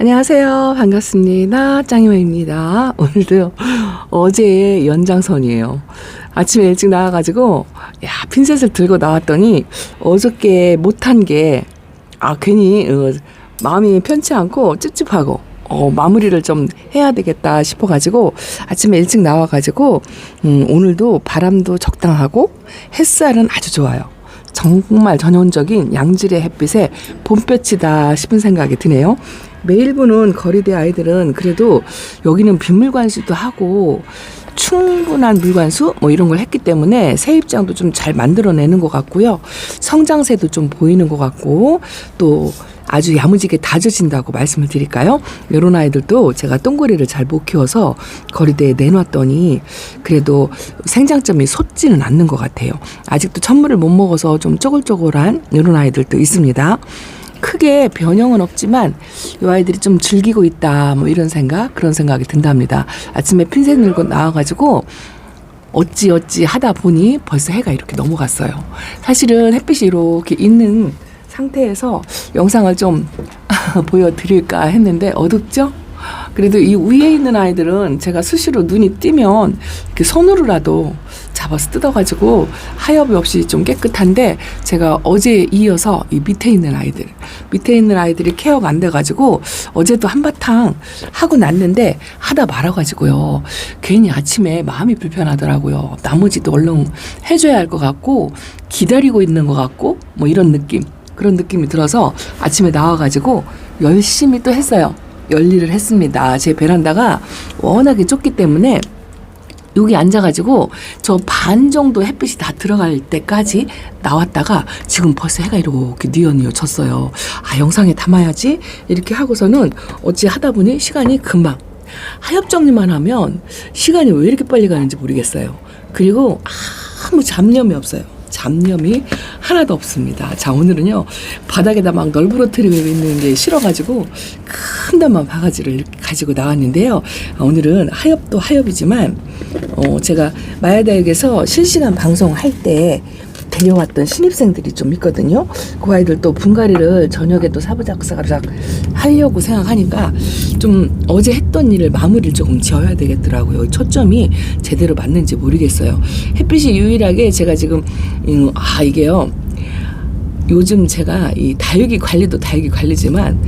안녕하세요. 반갑습니다. 짱이매입니다. 오늘도 어제 연장선이에요. 아침에 일찍 나와가지고, 야, 핀셋을 들고 나왔더니, 어저께 못한 게, 아, 괜히, 어, 마음이 편치 않고 찝찝하고, 어, 마무리를 좀 해야 되겠다 싶어가지고, 아침에 일찍 나와가지고, 음, 오늘도 바람도 적당하고, 햇살은 아주 좋아요. 정말 전형적인 양질의 햇빛에 봄볕이다 싶은 생각이 드네요. 매일 보는 거리대 아이들은 그래도 여기는 빗물관수도 하고 충분한 물관수 뭐 이런 걸 했기 때문에 새 입장도 좀 잘 만들어내는 것 같고요. 성장세도 좀 보이는 것 같고 또 아주 야무지게 다져진다고 말씀을 드릴까요? 이런 아이들도 제가 똥고리를 잘 못 키워서 거리대에 내놨더니 그래도 생장점이 솟지는 않는 것 같아요. 아직도 천물을 못 먹어서 좀 쪼글쪼글한 이런 아이들도 있습니다. 크게 변형은 없지만 이 아이들이 좀 즐기고 있다 뭐 이런 생각 그런 생각이 든답니다. 아침에 핀셋 들고 나와가지고 어찌 어찌 하다 보니 벌써 해가 이렇게 넘어갔어요. 사실은 햇빛이 이렇게 있는 상태에서 영상을 좀 보여드릴까 했는데 어둡죠? 그래도 이 위에 있는 아이들은 제가 수시로 눈이 띄면 이렇게 손으로라도 잡아서 뜯어가지고 하엽이 없이 좀 깨끗한데 제가 어제 이어서 이 밑에 있는 아이들 밑에 있는 아이들이 케어가 안 돼가지고 어제도 한바탕 하고 났는데 하다 말아가지고요. 괜히 아침에 마음이 불편하더라고요. 나머지도 얼른 해줘야 할 것 같고 기다리고 있는 것 같고 뭐 이런 느낌 그런 느낌이 들어서 아침에 나와가지고 열심히 또 했어요. 열일을 했습니다. 제 베란다가 워낙에 좁기 때문에 여기 앉아가지고 저 반 정도 햇빛이 다 들어갈 때까지 나왔다가 지금 벌써 해가 이렇게 뉘어뉘어 졌어요. 아, 영상에 담아야지. 이렇게 하고서는 어찌 하다 보니 시간이 금방. 하엽 정리만 하면 시간이 왜 이렇게 빨리 가는지 모르겠어요. 그리고 아무 잡념이 없어요. 잡념이 하나도 없습니다. 자, 오늘은요, 바닥에다 막 널브러뜨리고 있는 게 싫어가지고, 큰 담만 바가지를 가지고 나왔는데요. 아, 오늘은 하엽도 하엽이지만, 어, 제가 마야다육에서 실시간 방송할 때 데려왔던 신입생들이 좀 있거든요. 그 아이들 또 분갈이를 저녁에 또 사부작사작 하려고 생각하니까 좀 어제 했던 일을 마무리를 조금 지어야 되겠더라고요. 초점이 제대로 맞는지 모르겠어요. 햇빛이 유일하게 제가 지금 음, 아 이게요. 요즘 제가 이 다육이 관리도 다육이 관리지만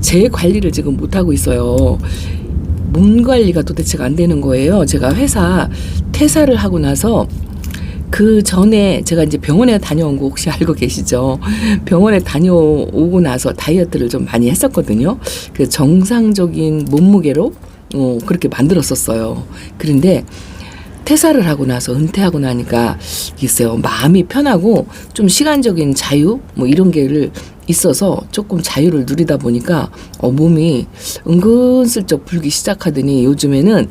제 관리를 지금 못 하고 있어요. 몸 관리가 도대체가 안 되는 거예요. 제가 회사 퇴사를 하고 나서 그 전에 제가 이제 병원에 다녀온 거 혹시 알고 계시죠? 병원에 다녀오고 나서 다이어트를 좀 많이 했었거든요. 그 정상적인 몸무게로 어, 그렇게 만들었었어요. 그런데 퇴사를 하고 나서 은퇴하고 나니까 있어요. 마음이 편하고 좀 시간적인 자유 뭐 이런 게를 있어서 조금 자유를 누리다 보니까 어, 몸이 은근슬쩍 불기 시작하더니 요즘에는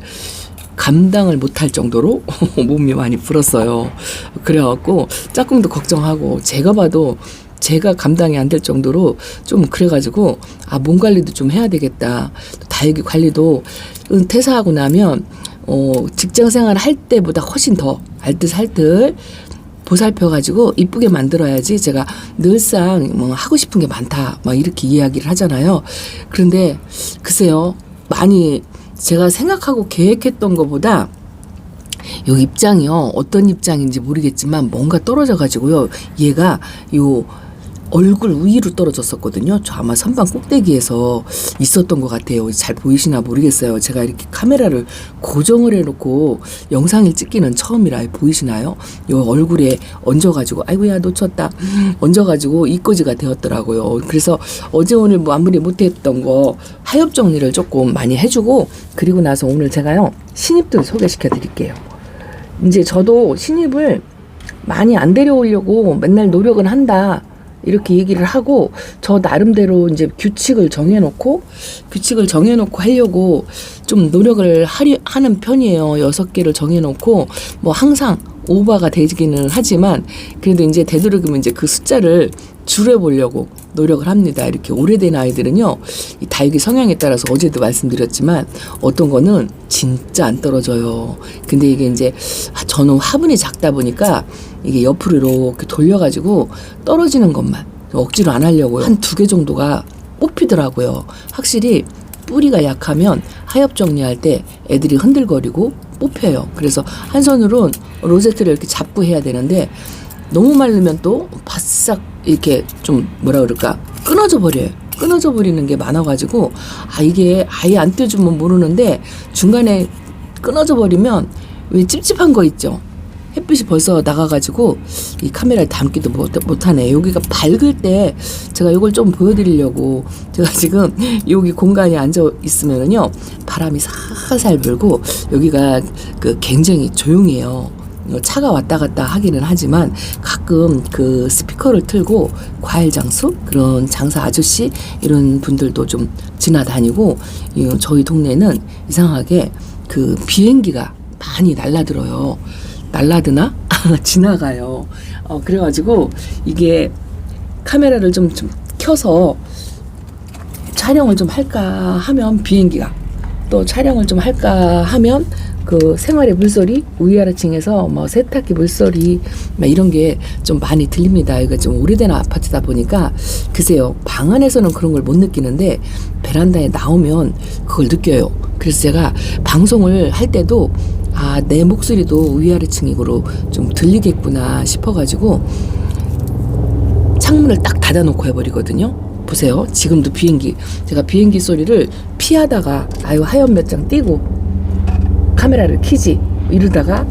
감당을 못할 정도로 몸이 많이 불었어요. 그래갖고 짝꿍도 걱정하고 제가 봐도 제가 감당이 안 될 정도로 좀 그래가지고 아 몸 관리도 좀 해야 되겠다. 다육이 관리도 은퇴사하고 나면 어 직장 생활 할 때보다 훨씬 더 알뜰살뜰 보살펴가지고 이쁘게 만들어야지 제가 늘상 뭐 하고 싶은 게 많다 막 이렇게 이야기를 하잖아요. 그런데 글쎄요 많이 제가 생각하고 계획했던 것보다 요 입장이요. 어떤 입장인지 모르겠지만 뭔가 떨어져 가지고요. 얘가 요 얼굴 위로 떨어졌었거든요. 저 아마 선반 꼭대기에서 있었던 것 같아요. 잘 보이시나 모르겠어요. 제가 이렇게 카메라를 고정을 해놓고 영상을 찍기는 처음이라 보이시나요? 요 얼굴에 얹어가지고 아이고야 놓쳤다. 얹어가지고 이꼬지가 되었더라고요. 그래서 어제 오늘 뭐 마무리 못했던 거 하엽 정리를 조금 많이 해주고 그리고 나서 오늘 제가요 신입들 소개시켜 드릴게요. 이제 저도 신입을 많이 안 데려오려고 맨날 노력은 한다. 이렇게 얘기를 하고 저 나름대로 이제 규칙을 정해놓고 규칙을 정해놓고 하려고 좀 노력을 하려, 하는 편이에요. 여섯 개를 정해놓고 뭐 항상 오버가 되기는 하지만 그래도 이제 되도록이면 이제 그 숫자를 줄여보려고 노력을 합니다. 이렇게 오래된 아이들은요, 이 다육이 성향에 따라서 어제도 말씀드렸지만 어떤 거는 진짜 안 떨어져요. 근데 이게 이제 저는 화분이 작다 보니까 이게 옆으로 이렇게 돌려가지고 떨어지는 것만 억지로 안 하려고요. 한 두 개 정도가 뽑히더라고요. 확실히 뿌리가 약하면 하엽 정리할 때 애들이 흔들거리고 뽑혀요. 그래서 한 손으로 로제트를 이렇게 잡고 해야 되는데 너무 마르면 또 바싹 이렇게 좀 뭐라 그럴까 끊어져 버려요. 끊어져 버리는 게 많아가지고 아 이게 아예 안 떼주면 모르는데 중간에 끊어져 버리면 왜 찝찝한 거 있죠. 햇빛이 벌써 나가가지고 이 카메라에 담기도 못, 못하네. 여기가 밝을 때 제가 이걸 좀 보여드리려고 제가 지금 여기 공간에 앉아 있으면은요 바람이 살살 불고 여기가 그 굉장히 조용해요. 어, 차가 왔다 갔다 하기는 하지만 가끔 그 스피커를 틀고 과일 장수 그런 장사 아저씨 이런 분들도 좀 지나다니고 이 저희 동네는 이상하게 그 비행기가 많이 날라들어요. 날라드나 지나가요. 어 그래가지고 이게 카메라를 좀, 좀 켜서 촬영을 좀 할까 하면 비행기가 또 촬영을 좀 할까 하면 그 생활의 물소리 위아래층에서 뭐 세탁기 물소리 막 이런 게 좀 많이 들립니다. 이거 좀 오래된 아파트다 보니까 글쎄요 방 안에서는 그런 걸 못 느끼는데 베란다에 나오면 그걸 느껴요. 그래서 제가 방송을 할 때도 아 내 목소리도 위아래층으로 좀 들리겠구나 싶어가지고 창문을 딱 닫아놓고 해버리거든요. 보세요. 지금도 비행기 제가 비행기 소리를 피하다가 아유 하얀 몇 장 띄고 카메라를 키지 이러다가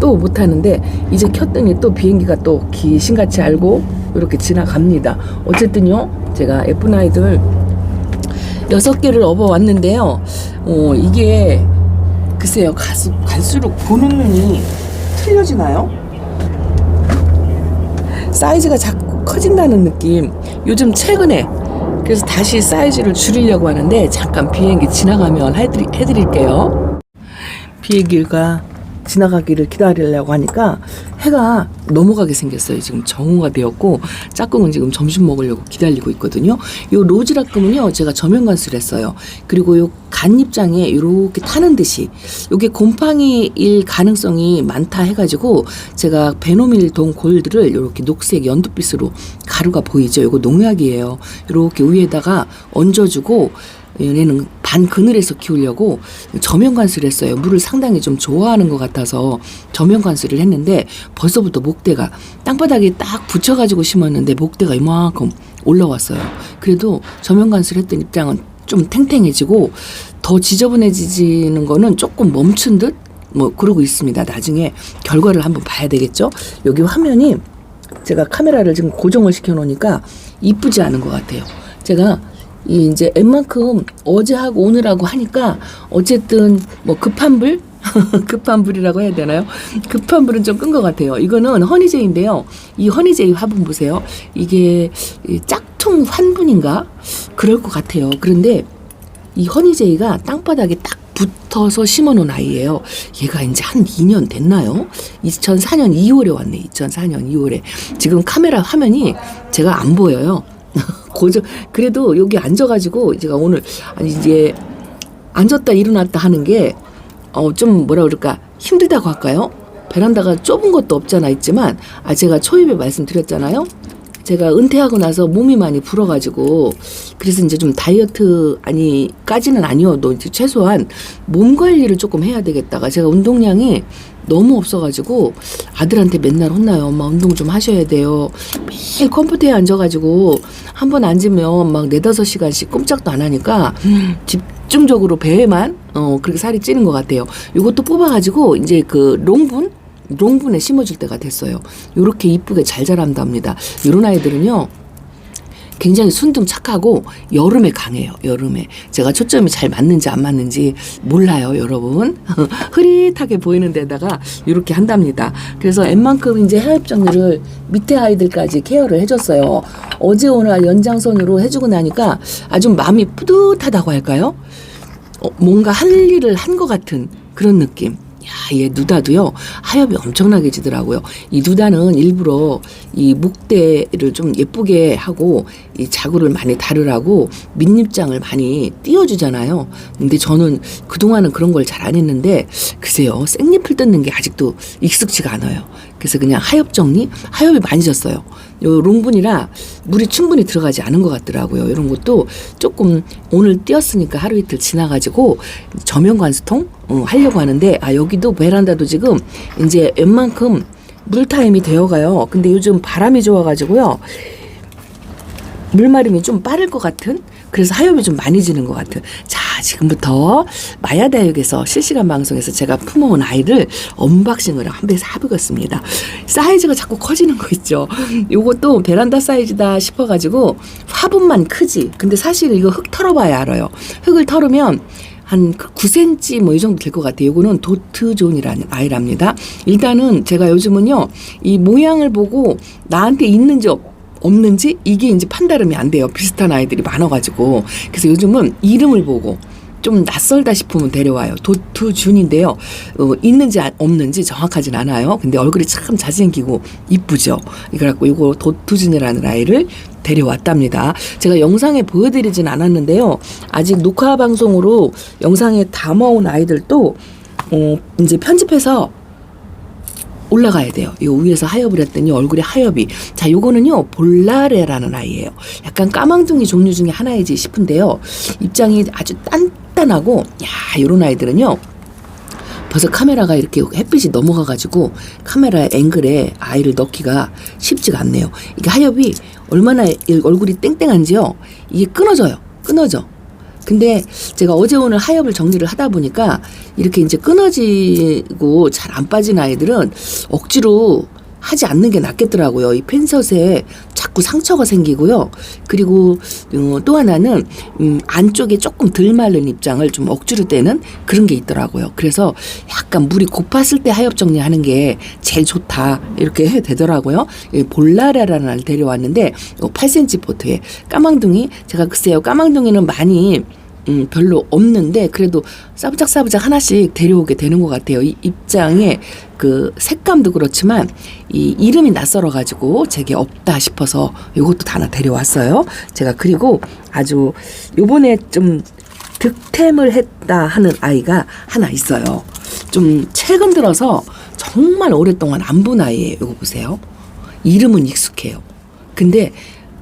또 못하는데 이제 켰더니 또 비행기가 또 귀신같이 알고 이렇게 지나갑니다. 어쨌든요 제가 예쁜 아이들 여섯 개를 업어 왔는데요. 어 이게 글쎄요 가수, 갈수록 보는 눈이 틀려지나요? 사이즈가 자꾸 커진다는 느낌. 요즘 최근에 그래서 다시 사이즈를 줄이려고 하는데 잠깐 비행기 지나가면 해드리, 해드릴게요. 비행기가 지나가기를 기다리려고 하니까 해가 넘어가게 생겼어요. 지금 정오가 되었고 짝꿍은 지금 점심 먹으려고 기다리고 있거든요. 요 로즈라끔은요 제가 저면관수를 했어요. 그리고 요 간입장에 이렇게 타는 듯이 요게 곰팡이일 가능성이 많다 해가지고 제가 베노밀 동 골드를 이렇게 녹색 연두빛으로 가루가 보이죠. 요거 농약이에요. 이렇게 위에다가 얹어주고 얘네는 반 그늘에서 키우려고 저면 관수를 했어요. 물을 상당히 좀 좋아하는 것 같아서 저면 관수를 했는데 벌써부터 목대가 땅바닥에 딱 붙여가지고 심었는데 목대가 이만큼 올라왔어요. 그래도 저면 관수를 했던 입장은 좀 탱탱해지고 더 지저분해지는 거는 조금 멈춘 듯 뭐 그러고 있습니다. 나중에 결과를 한번 봐야 되겠죠. 여기 화면이 제가 카메라를 지금 고정을 시켜 놓으니까 이쁘지 않은 것 같아요. 제가 이 이제 웬만큼 어제하고 오늘하고 하니까 어쨌든 뭐 급한 불 급한 불이라고 해야 되나요? 급한 불은 좀 끈 것 같아요. 이거는 허니제이인데요. 이 허니제이 화분 보세요. 이게 이 짝퉁 환분인가? 그럴 것 같아요. 그런데 이 허니제이가 땅바닥에 딱 붙어서 심어놓은 아이예요. 얘가 이제 한 2년 됐나요? 2004년 2월에 왔네. 2004년 2월에. 지금 카메라 화면이 제가 안 보여요. 고정. 그래도 여기 앉아가지고 제가 오늘 아니 이제 앉았다 일어났다 하는 게 어 좀 뭐라 그럴까 힘들다고 할까요? 베란다가 좁은 것도 없잖아 있지만 아 제가 초입에 말씀드렸잖아요. 제가 은퇴하고 나서 몸이 많이 불어가지고 그래서 이제 좀 다이어트 아니까지는 아니어도 이제 최소한 몸 관리를 조금 해야 되겠다가 제가 운동량이 너무 없어가지고 아들한테 맨날 혼나요. 엄마 운동 좀 하셔야 돼요. 매일 컴퓨터에 앉아가지고 한 번 앉으면 막 네다섯 시간씩 꼼짝도 안 하니까 집중적으로 배에만 어 그렇게 살이 찌는 것 같아요. 이것도 뽑아가지고 이제 그 롱분 롱분에 심어줄 때가 됐어요. 요렇게 이쁘게 잘 자란답니다. 이런 아이들은요. 굉장히 순둥 착하고 여름에 강해요. 여름에 제가 초점이 잘 맞는지 안 맞는지 몰라요, 여러분. 흐릿하게 보이는 데다가 이렇게 한답니다. 그래서 웬만큼 이제 해엽 정리를 밑에 아이들까지 케어를 해줬어요. 어제 오늘 연장선으로 해주고 나니까 아주 마음이 뿌듯하다고 할까요? 어, 뭔가 할 일을 한 것 같은 그런 느낌. 야, 얘 누다도요, 하엽이 엄청나게 지더라고요. 이 누다는 일부러 이 목대를 좀 예쁘게 하고, 이 자구를 많이 다르라고 밑잎장을 많이 띄워주잖아요. 근데 저는 그동안은 그런 걸 잘 안 했는데, 글쎄요, 생잎을 뜯는 게 아직도 익숙치가 않아요. 그래서 그냥 하엽 정리, 하엽이 많이 졌어요. 요 롱분이라 물이 충분히 들어가지 않은 것 같더라고요. 이런 것도 조금 오늘 띄었으니까 하루 이틀 지나가지고 저면 관수통 어, 하려고 하는데 아 여기도 베란다도 지금 이제 웬만큼 물 타임이 되어가요. 근데 요즘 바람이 좋아가지고요. 물마름이 좀 빠를 것 같은 그래서 하엽이 좀 많이 지는 것 같은 자 지금부터 마야다육에서 실시간 방송에서 제가 품어온 아이를 언박싱을 한 배에서 해보겠습니다 사이즈가 자꾸 커지는 거 있죠 요것도 베란다 사이즈다 싶어가지고 화분만 크지 근데 사실 이거 흙 털어봐야 알아요 흙을 털으면 한 9cm 뭐 이 정도 될 것 같아요. 요거는 도트존이라는 아이랍니다. 일단은 제가 요즘은요, 이 모양을 보고 나한테 있는지 없- 없는지 이게 이제 판단이 안 돼요. 비슷한 아이들이 많아가지고. 그래서 요즘은 이름을 보고 좀 낯설다 싶으면 데려와요. 도트준인데요. 어, 있는지 아- 없는지 정확하진 않아요. 근데 얼굴이 참 잘생기고 이쁘죠. 이래갖고 이거 도트준이라는 아이를 데려왔답니다. 제가 영상에 보여드리진 않았는데요. 아직 녹화 방송으로 영상에 담아온 아이들도 어, 이제 편집해서 올라가야 돼요. 이 위에서 하엽을 했더니 얼굴에 하엽이. 자, 요거는요, 볼라레라는 아이예요. 약간 까망둥이 종류 중에 하나이지 싶은데요. 입장이 아주 단단하고, 야, 요런 아이들은요, 벌써 카메라가 이렇게 햇빛이 넘어가가지고 카메라 앵글에 아이를 넣기가 쉽지가 않네요. 이게 하엽이 얼마나 이 얼굴이 땡땡한지요. 이게 끊어져요. 끊어져. 근데 제가 어제 오늘 하엽을 정리를 하다 보니까 이렇게 이제 끊어지고 잘 안 빠진 아이들은 억지로 하지 않는 게 낫겠더라고요. 이 펜섯에 자꾸 상처가 생기고요. 그리고 어, 또 하나는 음, 안쪽에 조금 덜 마른 입장을 좀 억지로 떼는 그런 게 있더라고요. 그래서 약간 물이 고팠을 때 하엽 정리하는 게 제일 좋다 이렇게 해 되더라고요. 이 볼라라라는 아이를 데려왔는데 8cm 포트에 까망둥이 제가 글쎄요 까망둥이는 많이 음, 별로 없는데 그래도 싸부작싸부작 하나씩 데려오게 되는 것 같아요. 이 입장에 그 색감도 그렇지만 이 이름이 낯설어 가지고 제게 없다 싶어서 이것도 다 하나 데려왔어요. 제가 그리고 아주 요번에 좀 득템을 했다 하는 아이가 하나 있어요. 좀 최근 들어서 정말 오랫동안 안 본 아이예요. 이거 보세요. 이름은 익숙해요. 근데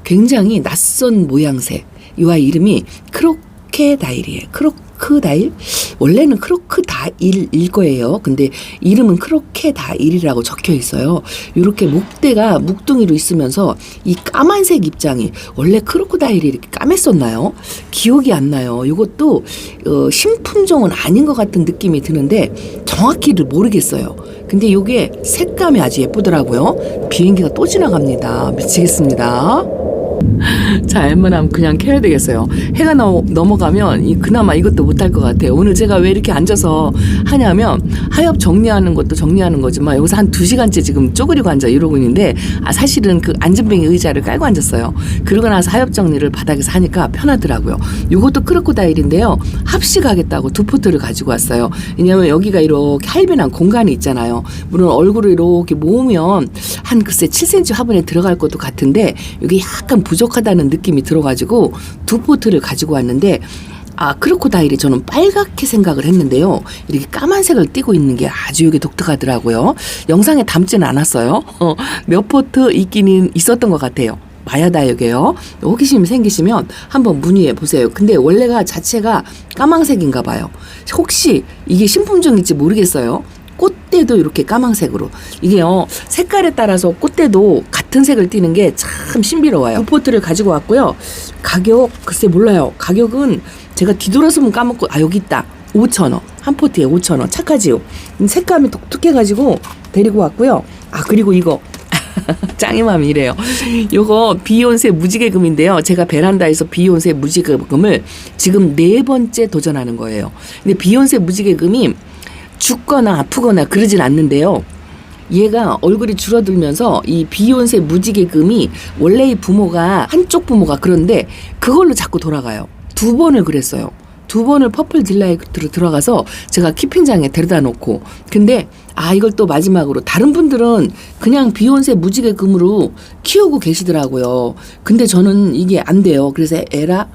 굉장히 낯선 모양새. 이 아이 이름이 크로 케다일이에요. 크로크다일? 원래는 크로크다일일 거예요. 근데 이름은 크로케다일이라고 적혀 있어요. 이렇게 목대가 묵둥이로 있으면서 이 까만색 입장이 원래 크로크다일이 이렇게 까맸었나요? 기억이 안 나요. 이것도 어, 신품종은 아닌 것 같은 느낌이 드는데 정확히를 모르겠어요. 근데 이게 색감이 아주 예쁘더라고요. 비행기가 또 지나갑니다. 미치겠습니다. 자, 웬만하면 그냥 캐야 되겠어요. 해가 넘, 넘어가면 이, 그나마 이것도 못할 것 같아요. 오늘 제가 왜 이렇게 앉아서 하냐면 하엽 정리하는 것도 정리하는 거지만 여기서 한 두 시간째 지금 쪼그리고 앉아 이러고 있는데 아, 사실은 그 안전뱅이 의자를 깔고 앉았어요. 그러고 나서 하엽 정리를 바닥에서 하니까 편하더라고요. 이것도 크로코다일인데요. 합식하겠다고 두 포트를 가지고 왔어요. 왜냐면 여기가 이렇게 할빈한 공간이 있잖아요. 물론 얼굴을 이렇게 모으면 한 글쎄 7cm 화분에 들어갈 것도 같은데 이게 약간 부 족하다는 느낌이 들어가지고 두 포트를 가지고 왔는데 아 크로코다일이 저는 빨갛게 생각을 했는데요. 이렇게 까만색을 띠고 있는 게 아주 이게 독특하더라고요. 영상에 담지는 않았어요. 어, 몇 포트 있기는 있었던 것 같아요. 마야다육이에요. 호기심이 생기시면 한번 문의해 보세요. 근데 원래가 자체가 까망색인가 봐요. 혹시 이게 신품종일지 모르겠어요. 꽃대도 이렇게 까망색으로. 이게요 색깔에 따라서 꽃대도 같은 색을 띠는 게 참 신비로워요. 두 포트를 가지고 왔고요. 가격 글쎄 몰라요. 가격은 제가 뒤돌아서면 까먹고 아 여기 있다. 5천 원. 한 포트에 5천 원. 착하지요. 음, 색감이 독특해가지고 데리고 왔고요. 아 그리고 이거 짱이맘이 이래요. 요거 비욘세 무지개금인데요. 제가 베란다에서 비욘세 무지개금을 지금 네 번째 도전하는 거예요. 근데 비욘세 무지개금이 죽거나 아프거나 그러진 않는데요. 얘가 얼굴이 줄어들면서 이 비욘세 무지개금이 원래 이 부모가 한쪽 부모가 그런데 그걸로 자꾸 돌아가요. 두 번을 그랬어요. 두 번을 퍼플 딜라이트로 들어가서 제가 키핑장에 데려다 놓고 근데 아 이걸 또 마지막으로 다른 분들은 그냥 비욘세 무지개금으로 키우고 계시더라고요. 근데 저는 이게 안 돼요. 그래서 에라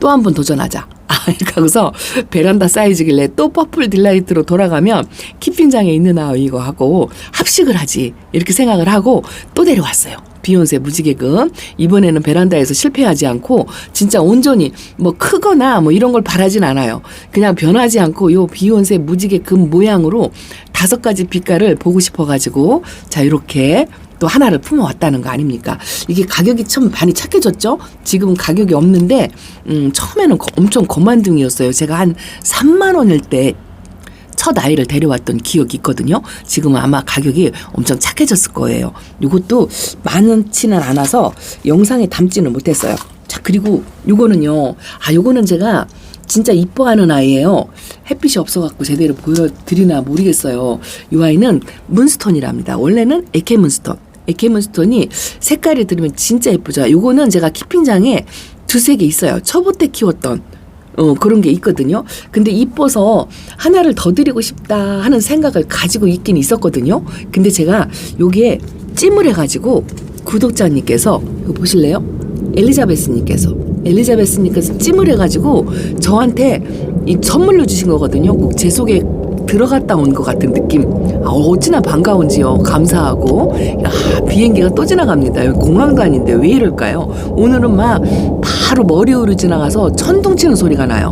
또 한 번 도전하자. 아, 그러고서 베란다 사이즈길래 또 퍼플 딜라이트로 돌아가면 키핑장에 있는 아이 이거 하고 합식을 하지 이렇게 생각을 하고 또 데려왔어요. 비욘세 무지개금 이번에는 베란다에서 실패하지 않고 진짜 온전히 뭐 크거나 뭐 이런 걸 바라진 않아요. 그냥 변하지 않고 요 비욘세 무지개금 모양으로 다섯 가지 빛깔을 보고 싶어가지고 자 이렇게 또 하나를 품어왔다는 거 아닙니까? 이게 가격이 참 많이 착해졌죠? 지금은 가격이 없는데, 음, 처음에는 거- 엄청 거만둥이였어요. 제가 한 3만 원일 때 첫 아이를 데려왔던 기억이 있거든요. 지금은 아마 가격이 엄청 착해졌을 거예요. 이것도 많지는 않아서 영상에 담지는 못했어요. 자, 그리고 요거는요. 아, 요거는 제가 진짜 이뻐하는 아이예요. 햇빛이 없어갖고 제대로 보여드리나 모르겠어요. 이 아이는 문스톤이랍니다. 원래는 에케 문스톤. 에케 문스톤이 색깔이 들으면 진짜 예쁘죠. 요거는 제가 키핑장에 두세 개 있어요. 초보 때 키웠던 어, 그런 게 있거든요. 근데 이뻐서 하나를 더 드리고 싶다 하는 생각을 가지고 있긴 있었거든요. 근데 제가 요게 찜을 해가지고 구독자님께서 이거 보실래요? 엘리자베스님께서 엘리자베스님께서 찜을 해가지고 저한테 이 선물로 주신 거거든요. 꼭 제 속에 들어갔다 온 것 같은 느낌. 아, 어찌나 반가운지요. 감사하고. 야, 비행기가 또 지나갑니다. 공항도 아닌데 왜 이럴까요? 오늘은 막 바로 머리 위로 지나가서 천둥 치는 소리가 나요.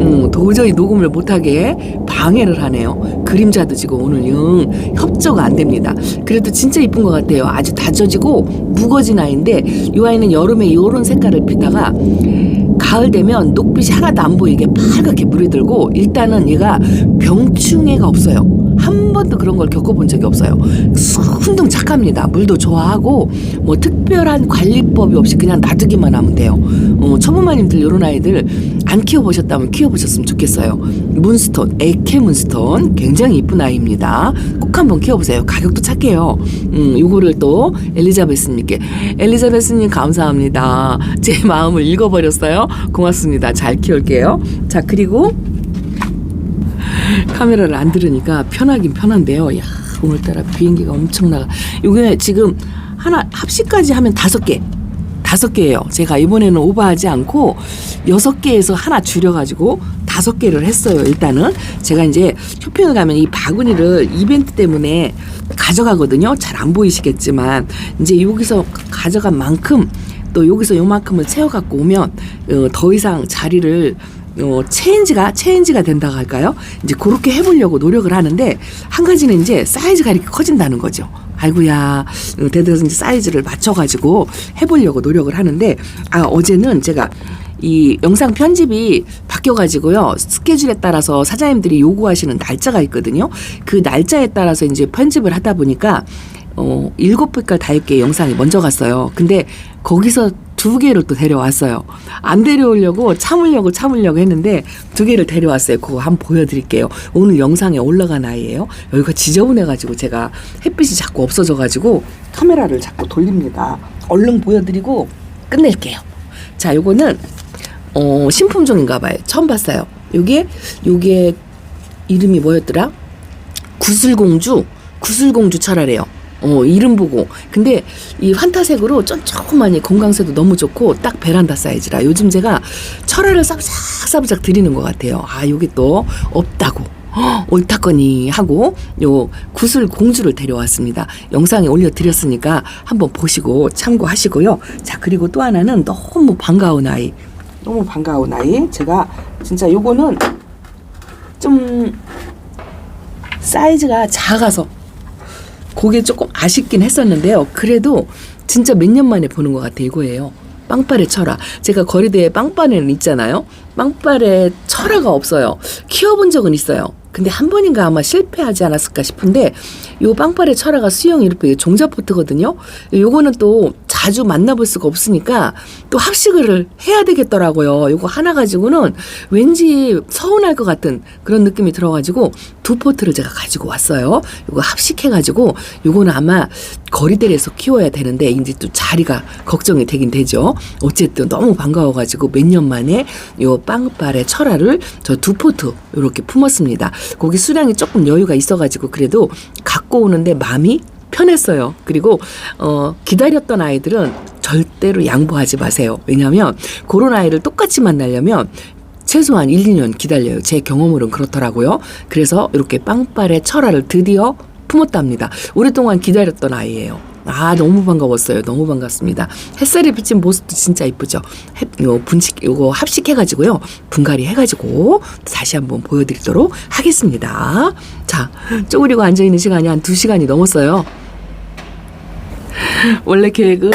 음, 도저히 녹음을 못하게 방해를 하네요. 그림자도 지고 오늘 영 협조가 안 됩니다. 그래도 진짜 이쁜 것 같아요. 아주 다져지고 무거진 아이인데 이 아이는 여름에 이런 색깔을 피다가 가을 되면 녹빛이 하나도 안 보이게 빨갛게 물이 들고 일단은 얘가 병충해가 없어요. 한 번도 그런 걸 겪어본 적이 없어요. 순둥 착합니다. 물도 좋아하고 뭐 특별한 관리법이 없이 그냥 놔두기만 하면 돼요. 어, 초보마님들 이런 아이들 안 키워보셨다면 키워보셨으면 좋겠어요. 문스톤, 에케 문스톤 굉장히 이쁜 아이입니다. 꼭 한번 키워보세요. 가격도 착해요. 음, 요거를 또 엘리자베스님께 엘리자베스님 감사합니다. 제 마음을 읽어버렸어요. 고맙습니다. 잘 키울게요. 자 그리고 카메라를 안 들으니까 편하긴 편한데요. 야 오늘따라 비행기가 엄청 나가. 이게 지금 하나 합식까지 하면 다섯 개. 다섯 개예요. 제가 이번에는 오버하지 않고 여섯 개에서 하나 줄여가지고 다섯 개를 했어요. 일단은 제가 이제 쇼핑을 가면 이 바구니를 이벤트 때문에 가져가거든요. 잘 안 보이시겠지만 이제 여기서 가져간 만큼 또 여기서 요만큼을 채워갖고 오면 어, 더 이상 자리를 어, 체인지가 체인지가 된다고 할까요? 이제 그렇게 해보려고 노력을 하는데 한 가지는 이제 사이즈가 이렇게 커진다는 거죠. 아이고야 어, 대드서 이제 사이즈를 맞춰가지고 해보려고 노력을 하는데 아 어제는 제가 이 영상 편집이 바뀌어가지고요 스케줄에 따라서 사장님들이 요구하시는 날짜가 있거든요. 그 날짜에 따라서 이제 편집을 하다 보니까 어, 일곱 빛깔 다육개 영상이 먼저 갔어요. 근데 거기서 두 개를 또 데려왔어요. 안 데려오려고 참으려고 참으려고 했는데 두 개를 데려왔어요. 그거 한번 보여드릴게요. 오늘 영상에 올라간 아이예요. 여기가 지저분해가지고 제가 햇빛이 자꾸 없어져가지고 카메라를 자꾸 돌립니다. 얼른 보여드리고 끝낼게요. 자, 요거는 어, 신품종인가 봐요. 처음 봤어요. 요게 요게 이름이 뭐였더라? 구슬공주 구슬공주 철화래요. 어 이름 보고. 근데 이 환타색으로 쫀쫀하니 건강새도 너무 좋고 딱 베란다 사이즈라 요즘 제가 철화를 싸부작싸부작 드리는 것 같아요. 아 여기 또 없다고. 헉, 옳다거니 하고 요 구슬 공주를 데려왔습니다. 영상에 올려드렸으니까 한번 보시고 참고하시고요. 자 그리고 또 하나는 너무 반가운 아이. 너무 반가운 아이. 제가 진짜 요거는 좀 사이즈가 작아서 그게 조금 아쉽긴 했었는데요. 그래도 진짜 몇 년 만에 보는 것 같아 이거예요. 빵빠레 철화. 제가 거리대에 빵빠레는 있잖아요. 빵빠레 철화가 없어요. 키워본 적은 있어요. 근데 한 번인가 아마 실패하지 않았을까 싶은데 요 빵빠레 철화가 수영이 이렇게 종자포트거든요. 요거는 또 자주 만나볼 수가 없으니까 또 합식을 해야 되겠더라고요. 요거 하나 가지고는 왠지 서운할 것 같은 그런 느낌이 들어가지고 두 포트를 제가 가지고 왔어요. 요거 합식해가지고 요거는 아마 거리대에서 키워야 되는데 이제 또 자리가 걱정이 되긴 되죠. 어쨌든 너무 반가워가지고 몇 년 만에 요 빵발의 철화를 저 두 포트 요렇게 품었습니다. 거기 수량이 조금 여유가 있어가지고 그래도 갖고 오는데 마음이 편했어요. 그리고 어 기다렸던 아이들은 절대로 양보하지 마세요. 왜냐하면 그런 아이를 똑같이 만나려면 최소한 1, 2년 기다려요. 제 경험으로는 그렇더라고요. 그래서 이렇게 빵빨의 철화를 드디어 품었답니다. 오랫동안 기다렸던 아이예요. 아 너무 반가웠어요. 너무 반갑습니다. 햇살이 비친 모습도 진짜 이쁘죠. 햇, 요 분식 요거 합식해가지고요 분갈이 해가지고 다시 한번 보여드리도록 하겠습니다. 자 쪼그리고 앉아 있는 시간이 한 두 시간이 넘었어요. 원래 계획은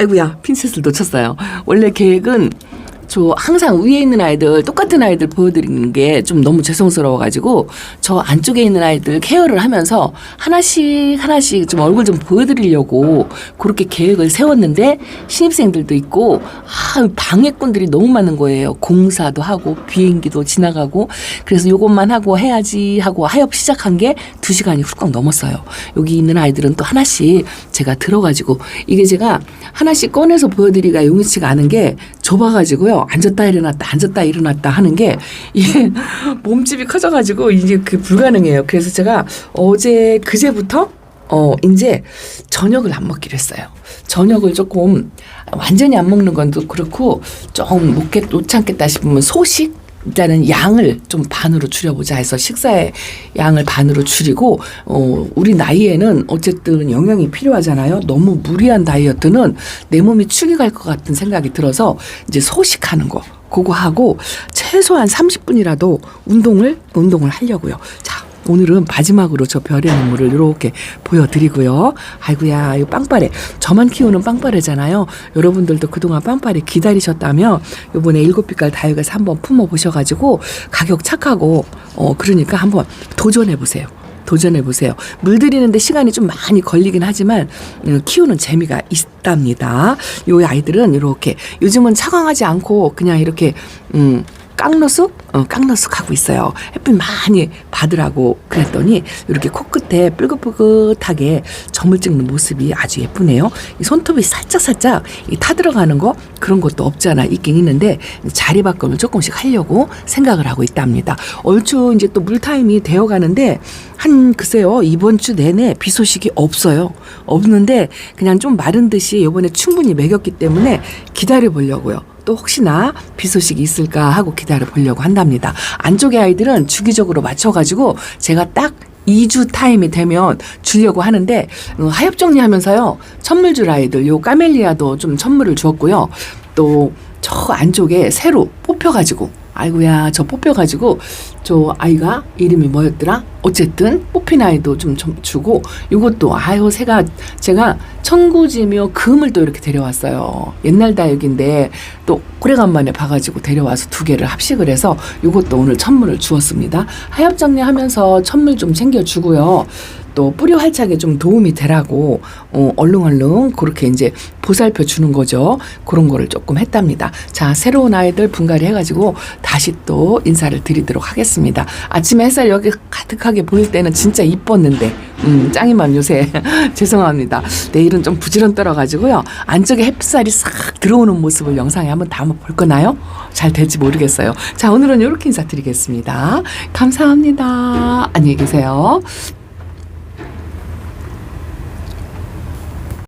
아이고야 핀셋을 놓쳤어요. 원래 계획은 저 항상 위에 있는 아이들 똑같은 아이들 보여드리는 게 좀 너무 죄송스러워가지고 저 안쪽에 있는 아이들 케어를 하면서 하나씩 하나씩 좀 얼굴 좀 보여드리려고 그렇게 계획을 세웠는데 신입생들도 있고 아 방해꾼들이 너무 많은 거예요. 공사도 하고 비행기도 지나가고 그래서 요것만 하고 해야지 하고 하엽 시작한 게 두 시간이 훌쩍 넘었어요. 여기 있는 아이들은 또 하나씩 제가 들어가지고 이게 제가 하나씩 꺼내서 보여드리기가 용이치가 않은 게 좁아가지고요. 앉았다 일어났다 앉았다 일어났다 하는 게 이게 몸집이 커져가지고 이제 그 불가능해요. 그래서 제가 어제 그제부터 어 이제 저녁을 안 먹기로 했어요. 저녁을 조금 완전히 안 먹는 건또 그렇고 좀 못 참겠다 싶으면 소식 일단은 양을 좀 반으로 줄여보자 해서 식사의 양을 반으로 줄이고 어 우리 나이에는 어쨌든 영양이 필요하잖아요. 너무 무리한 다이어트는 내 몸이 축이 갈 것 같은 생각이 들어서 이제 소식하는 거 그거 하고 최소한 30분이라도 운동을 운동을 하려고요. 자. 오늘은 마지막으로 저 별의 눈물을 이렇게 보여드리고요. 아이고야, 이 빵빠레. 저만 키우는 빵빠레잖아요. 여러분들도 그동안 빵빠레 기다리셨다면 요번에 일곱 빛깔 다육에서 한번 품어보셔가지고 가격 착하고, 어, 그러니까 한번 도전해보세요. 도전해 보세요. 물들이는데 시간이 좀 많이 걸리긴 하지만 음, 키우는 재미가 있답니다. 요 아이들은 이렇게 요즘은 차광하지 않고 그냥 이렇게 음 깡노숙? 어, 깡노숙 하고 있어요. 햇빛 많이 받으라고 그랬더니 이렇게 코끝에 뿔긋뿔긋하게 점을 찍는 모습이 아주 예쁘네요. 이 손톱이 살짝살짝 이 타들어가는 거 그런 것도 없잖아. 있긴 있는데 자리 바꿈을 조금씩 하려고 생각을 하고 있답니다. 얼추 이제 또 물타임이 되어 가는데 한 글쎄요 이번 주 내내 비 소식이 없어요. 없는데 그냥 좀 마른 듯이 이번에 충분히 먹였기 때문에 기다려 보려고요. 또 혹시나 비 소식이 있을까 하고 기다려 보려고 한답니다. 안쪽의 아이들은 주기적으로 맞춰가지고 제가 딱 2주 타임이 되면 주려고 하는데 어, 하엽 정리하면서요 천물줄 아이들 요 까멜리아도 좀 천물을 주었고요 또 저 안쪽에 새로 뽑혀가지고 아이고야 저 뽑혀가지고 저 아이가 이름이 뭐였더라? 어쨌든 뽑힌 아이도 좀, 좀 주고 이것도 아유 새가 제가 청구지며 금을 또 이렇게 데려왔어요. 옛날 다육인데 또 오래간만에 봐가지고 데려와서 두 개를 합식을 해서 이것도 오늘 천물을 주었습니다. 하엽 정리하면서 천물 좀 챙겨주고요 또 뿌리 활착에 좀 도움이 되라고 어, 얼른얼른 그렇게 이제 보살펴 주는 거죠. 그런 거를 조금 했답니다. 자, 새로운 아이들 분갈이 해가지고 다시 또 인사를 드리도록 하겠습니다. 아침에 햇살 여기 가득하게 보일 때는 진짜 이뻤는데, 음, 짱이만 요새 죄송합니다. 내일은 좀 부지런 떨어가지고요. 안쪽에 햇살이 싹 들어오는 모습을 영상에 한번 담아 볼 거나요? 잘 될지 모르겠어요. 자, 오늘은 이렇게 인사드리겠습니다. 감사합니다. 안녕히 계세요.